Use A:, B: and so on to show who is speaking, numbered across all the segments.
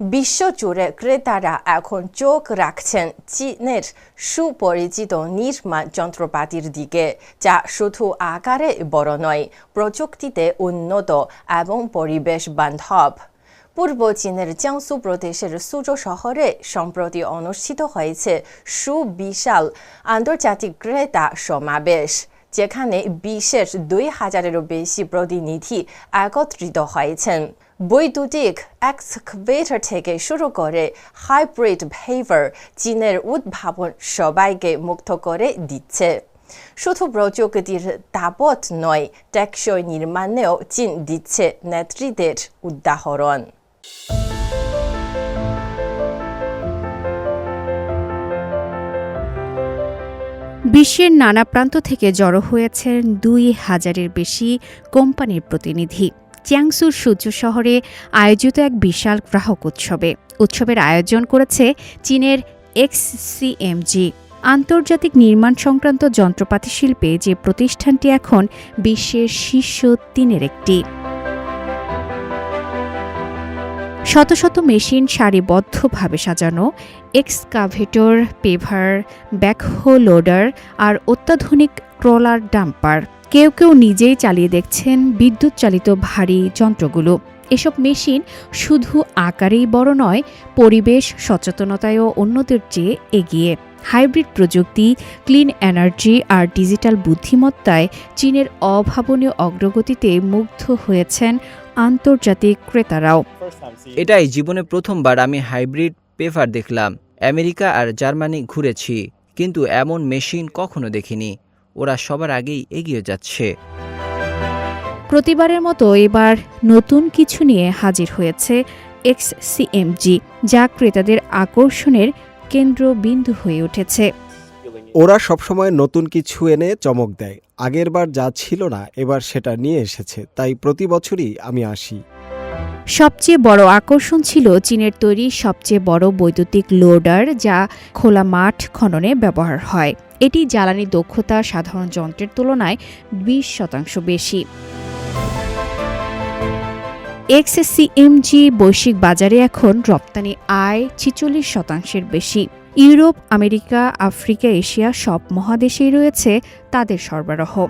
A: বিশ্বজুড়ে ক্রেতারা এখন চোখ রাখছেন চীনের সুপরিচিত নির্মাণ যন্ত্রপাতির দিকে, যা শুধু আকারে বড় নয়, প্রযুক্তিতে উন্নত এবং পরিবেশ বান্ধব। পূর্ব চীনের জিয়াংসু প্রদেশের সুজো শহরে সম্প্রতি অনুষ্ঠিত হয়েছে সুবিশাল আন্তর্জাতিক ক্রেতা সমাবেশ, যেখানে বিশেষ দুই হাজারেরও বেশি প্রতিনিধি একত্রিত হয়েছেন। বৈদ্যুতিক এক্সকাভেটর থেকে শুরু করে হাইব্রিড ভেভার চীনের উদ্ভাবন সবাইকে মুক্ত করে দিচ্ছে। শুধু প্রযুক্তির তাপত নয়, টেকসই নির্মাণেও চীন দিচ্ছে নেতৃত্বের উদাহরণ।
B: বিশ্বের নানা প্রান্ত থেকে জড়ো হয়েছেন দুই হাজারের বেশি কোম্পানির প্রতিনিধি। চিয়াংসুর সূর্য শহরে আয়োজিত এক বিশাল গ্রাহক উৎসবে। উৎসবের আয়োজন করেছে চীনের এক্সসিএমজি আন্তর্জাতিক নির্মাণ সংক্রান্ত যন্ত্রপাতি শিল্পে যে প্রতিষ্ঠানটি এখন বিশ্বের শীর্ষ তিনের একটি। শত শত মেশিন সারিবদ্ধভাবে সাজানো, এক্সকাভেটর, পেভার, ব্যাকহো লোডার আর অত্যাধুনিক ট্রলার ডাম্পার। কেউ কেউ নিজেই চালিয়ে দেখছেন বিদ্যুৎ চালিত ভারী যন্ত্রগুলো। এসব মেশিন শুধু আকারেই বড় নয়, পরিবেশ সচেতনতায়ও অন্যদের চেয়ে এগিয়ে। হাইব্রিড প্রযুক্তি, ক্লিন এনার্জি আর ডিজিটাল বুদ্ধিমত্তায় চীনের অভাবনীয় অগ্রগতিতে মুগ্ধ হয়েছেন আন্তর্জাতিক ক্রেতারাও।
C: এটাই জীবনে প্রথমবার আমি হাইব্রিড পেভার দেখলাম। আমেরিকা আর জার্মানি ঘুরেছি, কিন্তু এমন মেশিন কখনো দেখিনি। ওরা সবার আগেই এগিয়ে যাচ্ছে।
B: প্রতিবারের মতো এবার নতুন কিছু নিয়ে হাজির হয়েছে এক্স এক্সসিএমজি যা ক্রেতাদের আকর্ষণের কেন্দ্রবিন্দু হয়ে উঠেছে।
D: ওরা সবসময় নতুন কিছু এনে চমক দেয়। আগেরবার যা ছিল না এবার সেটা নিয়ে এসেছে। তাই প্রতি বছরই আমি আসি।
B: সবচেয়ে বড় আকর্ষণ ছিল চীনের তৈরি সবচেয়ে বড় বৈদ্যুতিক লোডার যা খোলা মাঠ খননে ব্যবহার হয়। এটি জ্বালানি দক্ষতা সাধারণ যন্ত্রের তুলনায় বিশ শতাংশ বেশি। এক্সসিএমজি বৈশ্বিক বাজারে এখন রপ্তানি আয় ছিচল্লিশ শতাংশের বেশি। ইউরোপ, আমেরিকা, আফ্রিকা, এশিয়া সব মহাদেশেই রয়েছে তাদের সরবরাহ।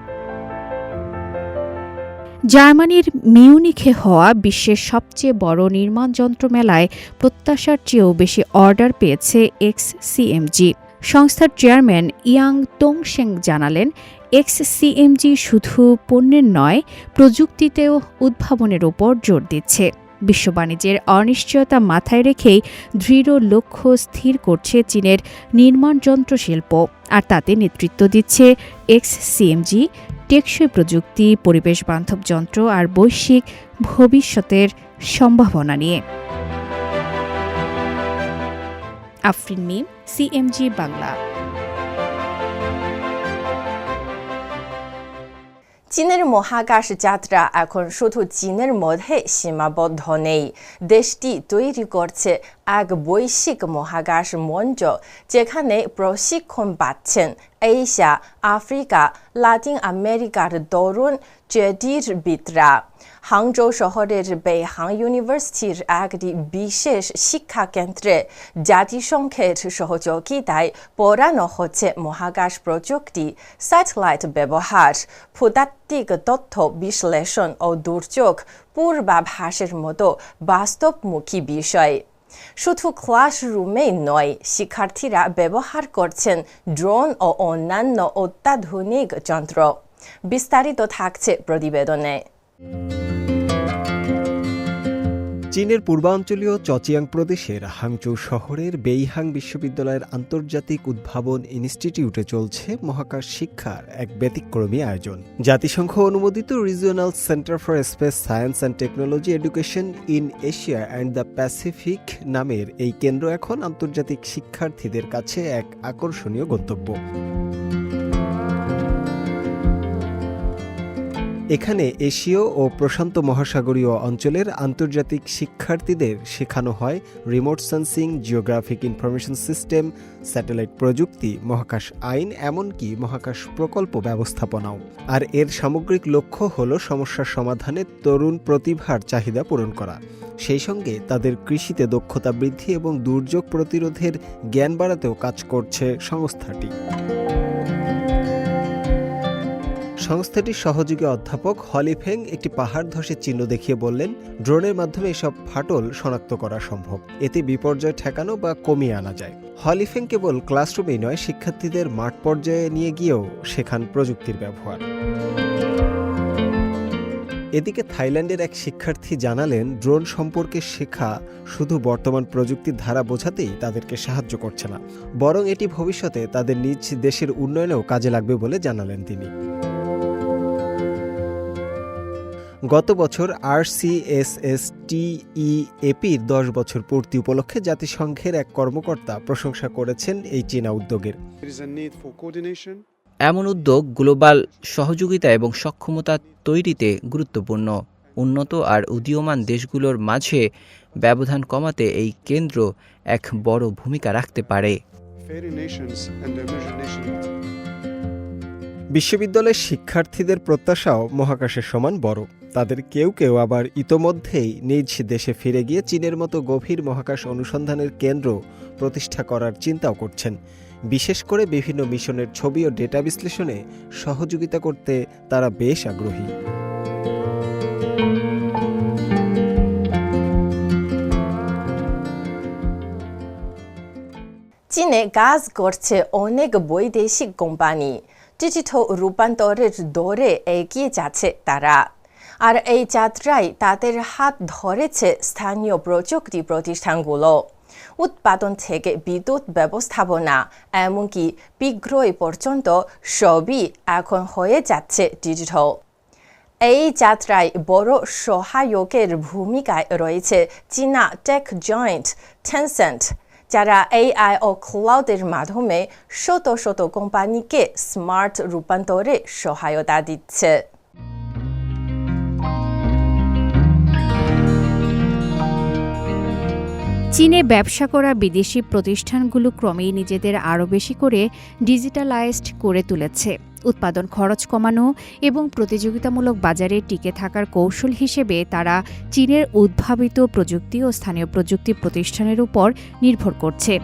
B: জার্মানির মিউনিখে হওয়া বিশ্বের সবচেয়ে বড় নির্মাণ যন্ত্র মেলায় প্রত্যাশার চেয়েও বেশি অর্ডার পেয়েছে এক্স সিএমজি সংস্থার চেয়ারম্যান ইয়াং তোংশেং জানালেন, এক্স সিএমজি শুধু পণ্যের নয়, প্রযুক্তিতেও উদ্ভাবনের ওপর জোর দিচ্ছে। বিশ্ব বাণিজ্যের অনিশ্চয়তা মাথায় রেখেই দৃঢ় লক্ষ্য স্থির করছে চীনের নির্মাণ যন্ত্র শিল্প আর তাতে নেতৃত্ব দিচ্ছে এক্স সিএমজি টেকসই প্রযুক্তি, পরিবেশ বান্ধব যন্ত্র আর বৈশ্বিক ভবিষ্যতের সম্ভাবনা নিয়ে। আফরিন মিম সিএমজি বাংলা।
A: চীনের মহাকাশ যাত্রা এখন শুধু চীনের মধ্যে সীমাবদ্ধ নেই। দেশটি তৈরি করছে এক বৈশ্বিক মহাকাশ মঞ্চ যেখানে প্রশিক্ষণ পাচ্ছেন এশিয়া, আফ্রিকা, লাতিন আমেরিকার তরুণ জ্যোতির্বিদরা হাংজৌ শহরের বেহাং ইউনিভার্সিটির একটি বিশেষ শিক্ষা কেন্দ্রে জাতিসংঘের সহযোগিতায় পড়ানো হচ্ছে মহাকাশ প্রযুক্তি স্যাটেলাইট ব্যবহার, ভূতাত্ত্বিক তথ্য বিশ্লেষণ ও দুর্যোগ, পূর্বাভাসের মতো বাস্তবমুখী বিষয়। শুধু ক্লাসরুমেই নয়, শিক্ষার্থীরা ব্যবহার করছেন ড্রোন ও অন্যান্য অত্যাধুনিক যন্ত্র। বিস্তারিত থাকছে প্রতিবেদনে।
D: চীনের পূর্বাঞ্চলীয় চচিয়াং প্রদেশের হাংচৌ শহরের বেইহাং বিশ্ববিদ্যালয়ের আন্তর্জাতিক উদ্ভাবন ইনস্টিটিউটে চলছে মহাকাশ শিক্ষার এক ব্যতিক্রমী আয়োজন। জাতিসংঘ অনুমোদিত regional centre for space science and technology education in Asia and the Pacific নামের এই কেন্দ্র এখন আন্তর্জাতিক শিক্ষার্থীদের কাছে এক আকর্ষণীয় গন্তব্য। এখানে এশীয় ও প্রশান্ত মহাসাগরীয় অঞ্চলের আন্তর্জাতিক শিক্ষার্থীদের শেখানো হয় remote sensing, geographic information system, satellite প্রযুক্তি, মহাকাশ আইন, এমনকি মহাকাশ প্রকল্প ব্যবস্থাপনাও। আর এর সামগ্রিক লক্ষ্য হল সমস্যার সমাধানে তরুণ প্রতিভার চাহিদা পূরণ করা। সেই সঙ্গে তাদের কৃষিতে দক্ষতা বৃদ্ধি এবং দুর্যোগ প্রতিরোধের জ্ঞান বাড়াতেও কাজ করছে সংস্থাটি। সংস্থাটির সহযোগী অধ্যাপক হলিফেং একটি পাহাড় ধসের চিহ্ন দেখিয়ে বললেন, ড্রোনের মাধ্যমে এসব ফাটল শনাক্ত করা সম্ভব। এতে বিপর্যয় ঠেকানো বা কমিয়ে আনা যায়। হলিফেং কেবল ক্লাসরুমেই নয়, শিক্ষার্থীদের মাঠ পর্যায়ে নিয়ে গিয়েও শেখান প্রযুক্তির ব্যবহার। এদিকে থাইল্যান্ডের এক শিক্ষার্থী জানালেন, ড্রোন সম্পর্কে শেখা শুধু বর্তমান প্রযুক্তির ধারা বোঝাতেই তাদেরকে সাহায্য করছে না। বরং এটি ভবিষ্যতে তাদের নিজ দেশের উন্নয়নেও কাজে লাগবে বলে জানালেন তিনি। গত বছর আর সিএসএস টিইএপির দশ বছর পূর্তি উপলক্ষে জাতিসংঘের এক কর্মকর্তা প্রশংসা করেছেন এই চীনা উদ্যোগের।
C: এমন উদ্যোগ গ্লোবাল সহযোগিতা এবং সক্ষমতা তৈরিতে গুরুত্বপূর্ণ। উন্নত আর উদীয়মান দেশগুলোর মাঝে ব্যবধান কমাতে এই কেন্দ্র এক বড় ভূমিকা রাখতে পারে.
D: বিশ্ববিদ্যালয়ের শিক্ষার্থীদের প্রত্যাশাও মহাকাশের সমান বড়। তাদের কেউ কেউ আবার ইতোমধ্যেই নিজ দেশে ফিরে গিয়ে চীনের মতো গভীর মহাকাশ অনুসন্ধানের কেন্দ্র প্রতিষ্ঠা করার চিন্তাও করছেন। বিশেষ করে বিভিন্ন মিশনের ছবি ও ডেটা বিশ্লেষণে সহযোগিতা করতে তারা বেশ আগ্রহী।
A: চীনে কাজ করছে অনেক বৈদেশিক কোম্পানি। ডিজিটাল রূপান্তরের দৌড়ে এগিয়ে যাচ্ছে তারা। আর এই যাত্রায় তাদের হাত ধরেছে স্থানীয় প্রযুক্তি প্রতিষ্ঠানগুলো। উৎপাদন থেকে বিদ্যুৎ ব্যবস্থাপনা, এমনকি বিক্রয় পর্যন্ত সবই এখন হয়ে যাচ্ছে ডিজিটাল। এই যাত্রায় বড় সহায়কের ভূমিকায় রয়েছে চীনা টেক জয়েন্ট টেনসেন্ট যারা এআই ও ক্লাউডের মাধ্যমে শত শত কোম্পানিকে স্মার্ট রূপান্তরে সহায়তা দিচ্ছে।
B: চীনে ব্যবসা করা বিদেশি প্রতিষ্ঠানগুলো ক্রমেই নিজেদের আরও বেশি করে ডিজিটালাইজড করে তুলেছে। উৎপাদন খরচ কমানো এবং প্রতিযোগিতামূলক বাজারে টিকে থাকার কৌশল হিসেবে তারা চীনের উদ্ভাবিত প্রযুক্তি ও স্থানীয় প্রযুক্তি প্রতিষ্ঠানের উপর নির্ভর করছে।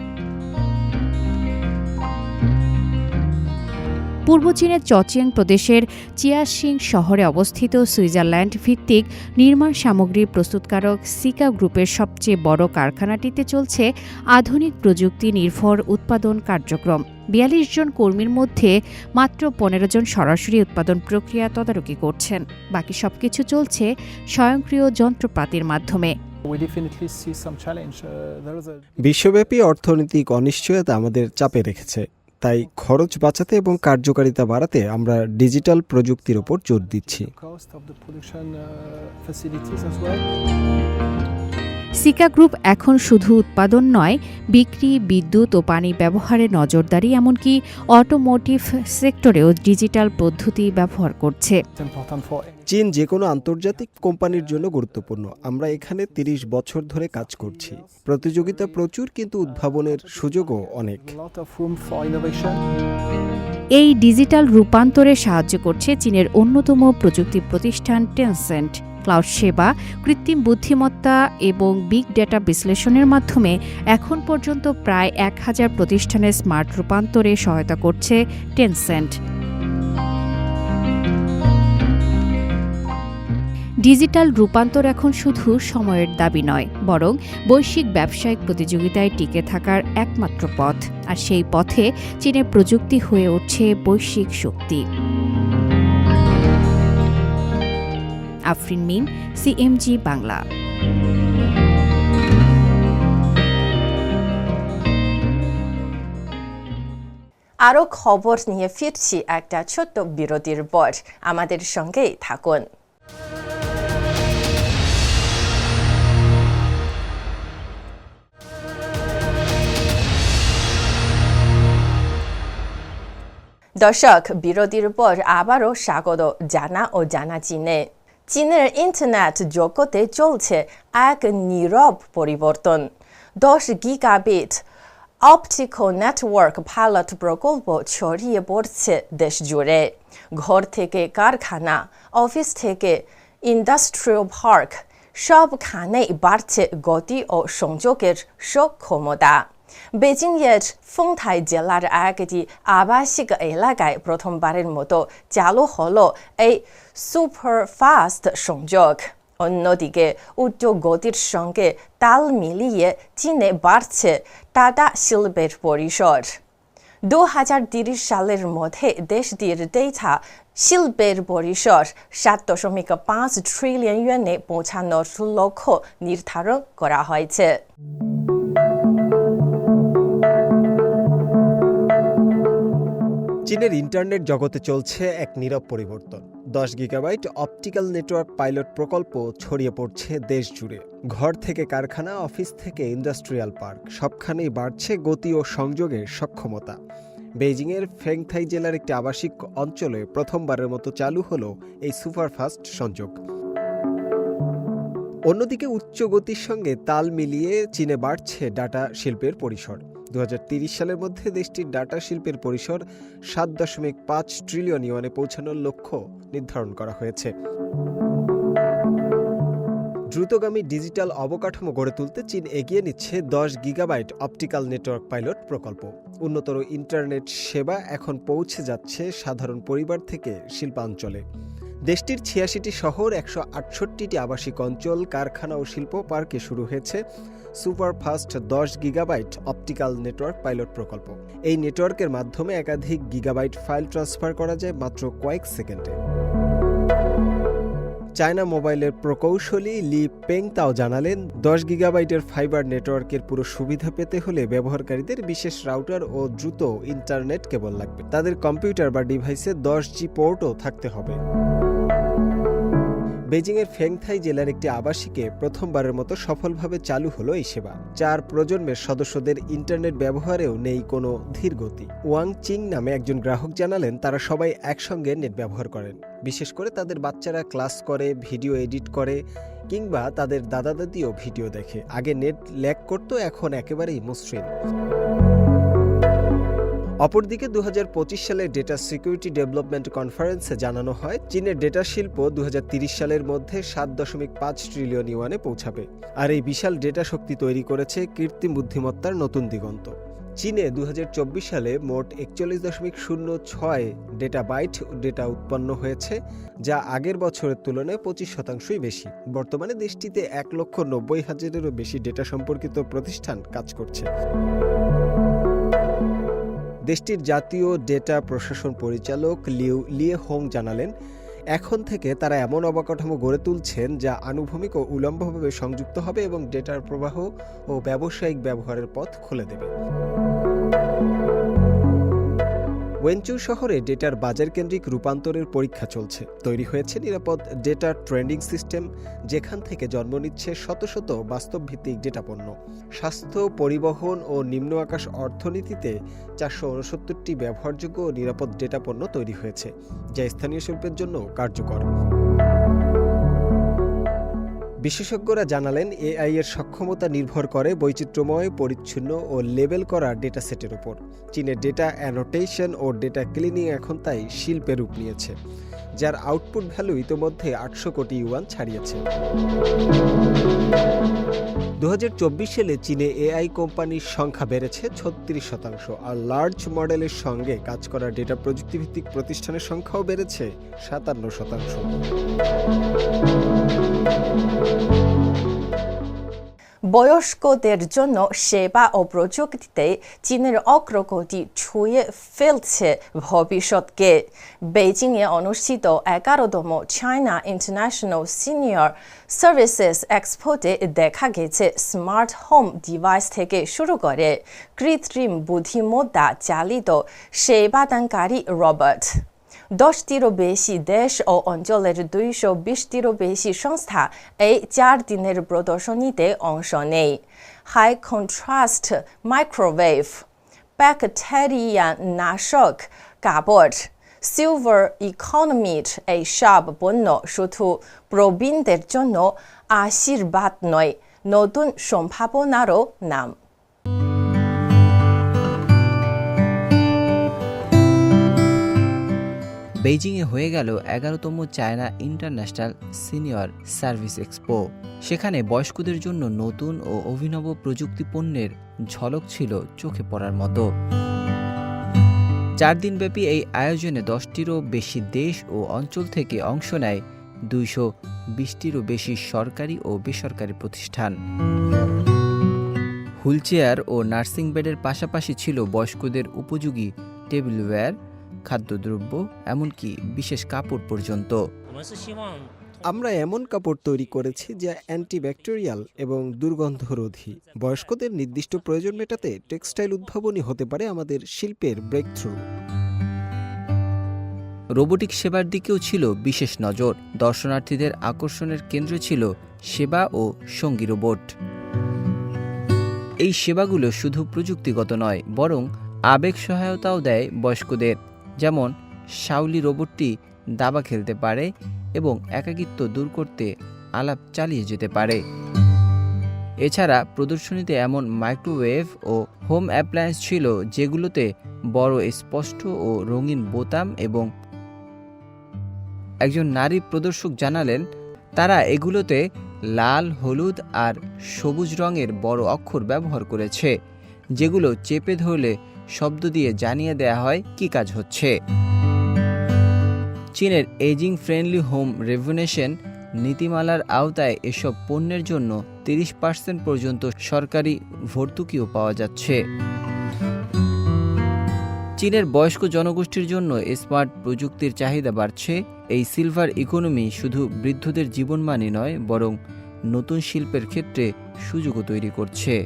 B: পূর্ব চীনের চচিয়াং প্রদেশের চিয়াশিং শহরে অবস্থিত সুইজারল্যান্ড ভিত্তিক নির্মাণ সামগ্রী প্রস্তুতকারক সিকা গ্রুপের সবচেয়ে বড় কারখানাটিতে চলছে আধুনিক প্রযুক্তি নির্ভর উৎপাদন কার্যক্রম। বিয়াল্লিশ জন কর্মীর মধ্যে মাত্র পনেরো জন সরাসরি উৎপাদন প্রক্রিয়া তদারকি করছেন। বাকি সবকিছু চলছে স্বয়ংক্রিয় যন্ত্রপাতির মাধ্যমে.
E: Uh,
D: বিশ্বব্যাপী অর্থনৈতিক অনিশ্চয়তা আমাদের চাপে রেখেছে। তাই খরচ বাঁচাতে এবং কার্যকারিতা বাড়াতে আমরা ডিজিটাল প্রযুক্তির ওপর জোর দিচ্ছি।
B: সিকা গ্রুপ এখন শুধু উৎপাদন নয় বিক্রি বিদ্যুৎ ও পানি ব্যবহারে নজরদারি এমনকি অটোমোটিভ সেক্টরেও ডিজিটাল পদ্ধতি ব্যবহার করছে।
D: চীন যে কোনো আন্তর্জাতিক কোম্পানির জন্য গুরুত্বপূর্ণ। আমরা এখানে ৩০ বছর ধরে কাজ করছি। প্রতিযোগিতা প্রচুর কিন্তু উদ্ভাবনের সুযোগও অনেক.
B: এই ডিজিটাল রূপান্তরে সাহায্য করছে চীনের অন্যতম প্রযুক্তি প্রতিষ্ঠান টেনসেন্ট ক্লাউড সেবা, কৃত্রিম বুদ্ধিমত্তা এবং বিগ ডেটা বিশ্লেষণের মাধ্যমে এখন পর্যন্ত প্রায় এক হাজার প্রতিষ্ঠানের স্মার্ট রূপান্তরে সহায়তা করছে টেনসেন্ট ডিজিটাল রূপান্তর এখন শুধু সময়ের দাবি নয়, বরং বৈশ্বিক ব্যবসায়িক প্রতিযোগিতায় টিকে থাকার একমাত্র পথ। আর সেই পথে চীনের প্রযুক্তি হয়ে উঠছে বৈশ্বিক শক্তি। আফরিন মিন সিএমজি বাংলা।
A: আরও খবর নিয়ে ফিরছি একটা ছোট্ট বিরতির পর। আমাদের সঙ্গেই থাকুন। দর্শক, বিরতির পর আবারও স্বাগত জানা ও জানা চিনে চীনের ইন্টারনেট জগতে চলছে এক নীরব পরিবর্তন। দশ গিগাবিট অপটিক্যাল নেটওয়ার্ক পাইলট প্রকল্প ছড়িয়ে পড়ছে দেশ জুড়ে। ঘর থেকে কারখানা অফিস থেকে ইন্ডাস্ট্রিয়াল পার্ক সবখানেই বাড়ছে গতি ও সংযোগের সক্ষমতা। বেজিংয়ের ফংথাই জেলার একটি আবাসিক এলাকায় প্রথমবারের মতো চালু হলো এই সুপারফাস্ট সংযোগ অন্যদিকে উচ্চ গতির সঙ্গে তাল মিলিয়ে চীনে বাড়ছে টাটা শিল্পের পরিসর। দু হাজার তিরিশ সালের মধ্যে দেশটির ডেটা শিল্পের পরিসর সাত দশমিক পাঁচ ট্রিলিয়ন ইউয়ানে পৌঁছানোর লক্ষ্য নির্ধারণ করা হয়েছে।
D: চীনের ইন্টারনেট জগতে চলছে এক নীরব পরিবর্তন। দশ গিগাবাইট অপটিক্যাল নেটওয়ার্ক পাইলট প্রকল্প ছড়িয়ে পড়ছে দেশ জুড়ে। ঘর থেকে কারখানা, অফিস থেকে ইন্ডাস্ট্রিয়াল পার্ক, সবখানেই বাড়ছে গতি ও সংযোগের সক্ষমতা। বেইজিংয়ের ফেংথাই জেলার একটি আবাসিক অঞ্চলে প্রথমবারের মতো চালু হলো এই সুপারফাস্ট সংযোগ। অন্যদিকে উচ্চ গতির সঙ্গে তাল মিলিয়ে চীনে বাড়ছে ডাটা শিল্পের পরিসর। দু সালের মধ্যে দেশটির ডাটা শিল্পের পরিসর সাত দশমিক পাঁচ ট্রিলিয়ন ইউয়ানে পৌঁছানোর লক্ষ্য নির্ধারণ করা হয়েছে। দ্রুতগামী ডিজিটাল অবকাঠামো গড়ে তুলতে চীন এগিয়ে নিচ্ছে দশ গিগাবাইট অপটিক্যাল নেটওয়ার্ক পাইলট প্রকল্প। উন্নতর ইন্টারনেট সেবা এখন পৌঁছে যাচ্ছে সাধারণ পরিবার থেকে শিল্পাঞ্চলে। দেশটির ছিয়াশিটি শহর, একশো আটষট্টিটি আবাসিক অঞ্চল, কারখানা ও শিল্প পার্কে শুরু হয়েছে সুপারফাস্ট দশ গিগাবাইট অপটিক্যাল নেটওয়ার্ক পাইলট প্রকল্প। এই নেটওয়ার্কের মাধ্যমে একাধিক গিগাবাইট ফাইল ট্রান্সফার করা যায় মাত্র কয়েক সেকেন্ডে। চায়না মোবাইলের প্রকৌশলী লি পেং তাও জানালেন, দশ গিগাবাইটের ফাইবার নেটওয়ার্কের পুরো সুবিধা পেতে হলে ব্যবহারকারীদের বিশেষ রাউটার ও দ্রুত ইন্টারনেট কেবল লাগবে। তাদের কম্পিউটার বা ডিভাইসে দশ জি পোর্টও থাকতে হবে। বেজিংয়ের ফেংথাই জেলার একটি আবাসিকে প্রথমবারের মতো সফলভাবে চালু হলো এই সেবা। চার প্রজন্মের সদস্যদের ইন্টারনেট ব্যবহারেও নেই কোনো ধীর গতি ওয়াং চিং নামে একজন গ্রাহক জানালেন, তারা সবাই একসঙ্গে নেট ব্যবহার করেন। বিশেষ করে তাদের বাচ্চারা ক্লাস করে, ভিডিও এডিট করে, কিংবা তাদের দাদা দাদিও ভিডিও দেখে। আগে নেট ল্যাক করতো, এখন একেবারেই মসৃণ। অপরদিকে দু সালের ডেটা সিকিউরিটি ডেভেলপমেন্ট কনফারেন্সে জানানো হয়, চীনের ডেটা শিল্প দু সালের মধ্যে সাত দশমিক পাঁচ ট্রিলিয়ন ইউয়ানে পৌঁছাবে। আর এই বিশাল ডেটা শক্তি তৈরি করেছে কৃত্রিম বুদ্ধিমত্তার নতুন দিগন্ত। চীনে দু হাজার চব্বিশ সালে মোট একচল্লিশ দশমিক শূন্য ছয় ডেটা বাইট ডেটা উৎপন্ন হয়েছে, যা আগের বছরের তুলনায় পঁচিশ শতাংশই বেশি। বর্তমানে দেশটিতে এক লক্ষ নব্বই হাজারেরও বেশি ডেটা সম্পর্কিত প্রতিষ্ঠান কাজ করছে। দেশটির জাতীয় ডেটা প্রশাসন পরিচালক লিউ লিয়ে হোং জানালেন, এখন থেকে তারা এমন অবকাঠামো গড়ে তুলছেন যা আনুভূমিক ও উলম্বভাবে সংযুক্ত হবে এবং ডেটার প্রবাহ ও ব্যবসায়িক ব্যবহারের পথ খুলে দেবে। ওয়েনচু শহরে ডেটার বাজার কেন্দ্রিক রূপান্তরের পরীক্ষা চলছে। তৈরি হয়েছে নিরাপদ ডেটা ট্রেন্ডিং সিস্টেম, যেখান থেকে জন্ম নিচ্ছে শত শত বাস্তবভিত্তিক ডেটা পণ্য। স্বাস্থ্য, পরিবহন ও নিম্ন আকাশ অর্থনীতিতে চারশো উনসত্তরটি ব্যবহারযোগ্য ও নিরাপদ ডেটা পণ্য তৈরি হয়েছে, যা স্থানীয় শিল্পের জন্য কার্যকর। বিশেষজ্ঞরা জানালেন, এআই এর সক্ষমতা নির্ভর করে বৈচিত্র্যময়, পরিচ্ছন্ন ও লেবেল করা ডেটা সেটের উপর। চীনের ডেটা অ্যানোটেশন ও ডেটা ক্লিনিং এখন তাই শিল্পে রূপ নিয়েছে। যার আউটপুট ভ্যালু ইতোমধ্যে আটশো কোটি ইউয়ান ছাড়িয়েছে। দু হাজার চব্বিশ সালে চীনে এআই কোম্পানির সংখ্যা বেড়েছে ছত্রিশ শতাংশ, আর লার্জ মডেলের সঙ্গে কাজ করা ডেটা প্রযুক্তিভিত্তিক প্রতিষ্ঠানের সংখ্যাও বেড়েছে সাতান্ন শতাংশ।
A: বয়স্কদের জন্য সেবা ও প্রযুক্তিতে চীনের অগ্রগতি ছুঁয়ে ফেলছে ভবিষ্যৎকে। বেইজিংয়ে অনুষ্ঠিত এগারোতম চায়না ইন্টারন্যাশনাল সিনিয়র সার্ভিসেস এক্সপোতে দেখা গেছে স্মার্ট হোম ডিভাইস থেকে শুরু করে কৃত্রিম বুদ্ধিমত্তা চালিত সেবাদানকারী রোবট। দশটিরও বেশি দেশ ও অঞ্চলের দুইশো বিশটিরও বেশি সংস্থা এই চার দিনের প্রদর্শনীতে অংশ নেয়। হাই কন্ট্রাস্ট মাইক্রোওয়েভ ব্যাকটেরিয়া নাশক কাপড়, সিলভার ইকোনমির এই সব পণ্য শুধু প্রবীণদের জন্য আশীর্বাদ নয়, নতুন সম্ভাবনারও নাম।
C: বেইজিংয়ে হয়ে গেল এগারোতম China international senior service expo. সেখানে বয়স্কদের জন্য নতুন ও অভিনব প্রযুক্তি পণ্যের ঝলক ছিল চোখে পড়ার মতো। চার দিনব্যাপী এই আয়োজনে দশটিরও বেশি দেশ ও অঞ্চল থেকে অংশ নেয় দুইশো বিশটিরও বেশি সরকারি ও বেসরকারি প্রতিষ্ঠান। হুইলচেয়ার ও নার্সিং বেডের পাশাপাশি ছিল বয়স্কদের উপযোগী টেবিলওয়্যার খাদ্যদ্রব্য এমনকি বিশেষ কাপড় পর্যন্ত।
D: আমরা এমন কাপড় তৈরি করেছি যা অ্যান্টিব্যাকটেরিয়াল এবং দুর্গন্ধরোধী। বয়স্কদের নির্দিষ্ট প্রয়োজন মেটাতে টেক্সটাইল উদ্ভাবনী হতে পারে আমাদের শিল্পের ব্রেক থ্রু
C: রোবোটিক সেবার দিকেও ছিল বিশেষ নজর। দর্শনার্থীদের আকর্ষণের কেন্দ্র ছিল সেবা ও সঙ্গী রোবট। এই সেবাগুলো শুধু প্রযুক্তিগত নয় বরং আবেগ সহায়তাও দেয় বয়স্কদের। যেমন, শাওলি রোবটটি দাবা খেলতে পারে এবং একাকিত্ব দূর করতে আলাপ চালিয়ে যেতে পারে। এছাড়া প্রদর্শনীতে এমন মাইক্রোওয়েভ ও হোম অ্যাপ্লায়েন্স ছিল যেগুলোতে বড় স্পষ্ট ও রঙিন বোতাম এবং একজন নারী প্রদর্শক জানালেন, তারা এগুলোতে লাল, হলুদ আর সবুজ রঙের বড় অক্ষর ব্যবহার করেছে, যেগুলো চেপে ধরলে শব্দ দিয়ে জানিয়ে দেয়া হয় কি কাজ হচ্ছে। চীনের এজিং ফ্রেন্ডলি হোম রেভুনেশন নীতিমালার আওতায় এসব পণ্যের জন্য তিরিশ পার্সেন্ট পর্যন্ত সরকারি ভর্তুকিও পাওয়া যাচ্ছে। চীনের বয়স্ক জনগোষ্ঠীর জন্য স্মার্ট প্রযুক্তির চাহিদা বাড়ছে। এই সিলভার ইকোনমি শুধু বৃদ্ধদের জীবনমানই নয়, বরং নতুন শিল্পের ক্ষেত্রে সুযোগও তৈরি করছে।